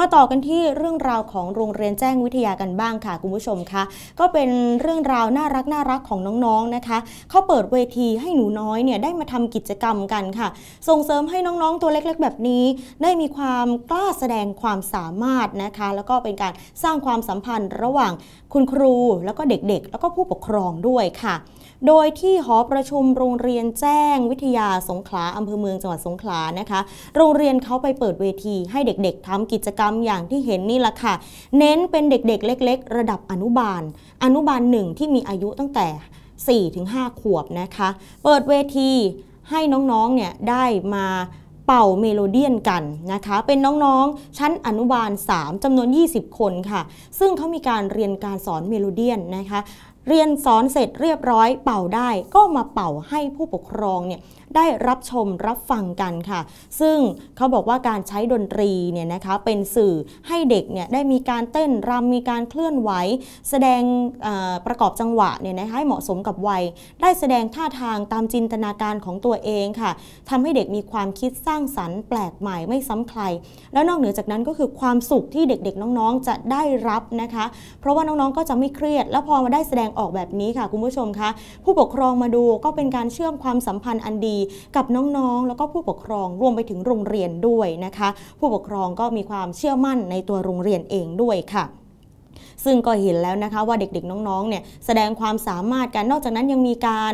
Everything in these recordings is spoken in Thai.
มาต่อกันที่เรื่องราวของโรงเรียนแจ้งวิทยากันบ้างค่ะคุณผู้ชมคะก็เป็นเรื่องราวน่ารักน่ารักของน้องๆนะคะเขาเปิดเวทีให้หนูน้อยเนี่ยได้มาทำกิจกรรมกันค่ะ ส่งเสริมให้น้องๆตัวเล็กๆ แบบนี้ ได้มีความกล้าแสดงความสามารถนะคะ แล้วก็เป็นการสร้างความสัมพันธ์ระหว่างคุณครูแล้วก็เด็กๆ แล้วก็ผู้ปกครองด้วยค่ะ โดยที่หอประชุมโรงเรียนแจ้งวิทยาสงขลาอำเภอเมืองจังหวัดสงขลานะคะ โรงเรียนเขาไปเปิดเวทีให้เด็กๆทำกิจกรรมอย่างที่เห็นนี่แหละค่ะ เน้นเป็นเด็กๆ เล็ก ๆ ระดับอนุบาล อนุบาลหนึ่งที่มีอายุตั้งแต่ 4-5 ขวบนะคะ เปิดเวทีให้น้องๆ เนี่ยได้มาเป่าเมโลเดียนกันนะคะ เป็นน้องๆ ชั้นอนุบาล 3จำนวน 20 คนค่ะ ซึ่งเขามีการเรียนการสอนเมโลเดียนนะคะ เรียนสอนเสร็จเรียบร้อยเป่าได้ ก็มาเป่าให้ผู้ปกครองเนี่ย ได้รับชมรับฟังกันค่ะ ซึ่งเขาบอกว่าการใช้ดนตรีเนี่ยนะคะเป็นสื่อให้เด็กเนี่ยได้มีการเต้นรำมีการเคลื่อนไหว แสดงประกอบจังหวะเนี่ยนะคะให้เหมาะสมกับวัย ได้แสดงท่าทางตามจินตนาการของตัวเองค่ะทำให้เด็กมีความคิดสร้างสรรค์แปลกใหม่ไม่ซ้ำใคร แล้วนอกเหนือจากนั้นก็คือความสุขที่เด็กๆน้องๆจะได้รับนะคะ เพราะว่าน้องๆก็จะไม่เครียด แล้วพอมาได้แสดงออกแบบนี้ค่ะคุณผู้ชมคะผู้ปกครองมาดูก็เป็นการเชื่อมความสัมพันธ์อันดีกับน้องๆ แล้วก็ผู้ปกครองรวมไปถึงโรงเรียนด้วยนะคะ ผู้ปกครองก็มีความเชื่อมั่นในตัวโรงเรียนเองด้วยค่ะซึ่งก็เห็นแล้วนะคะว่าเด็กๆน้องๆเนี่ยแสดงความสามารถกันนอกจากนั้นยังมีการ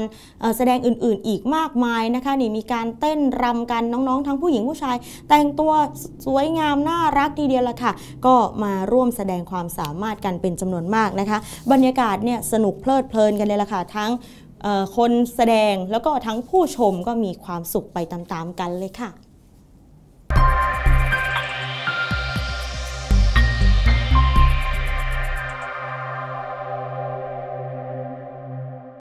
แสดงอื่นๆ อีกมากมายนะคะนี่มีการเต้นรำกันน้องๆ ทั้งผู้หญิงผู้ชาย แต่งตัวสวยงามน่ารักทีเดียวละค่ะ ก็มาร่วมแสดงความสามารถกันเป็นจำนวนมากนะคะ บรรยากาศเนี่ยสนุกเพลิดเพลินกันเลยละค่ะทั้ง คนแสดงแล้วก็ทั้งผู้ชมก็มีความสุขไปตามๆกันเลยค่ะ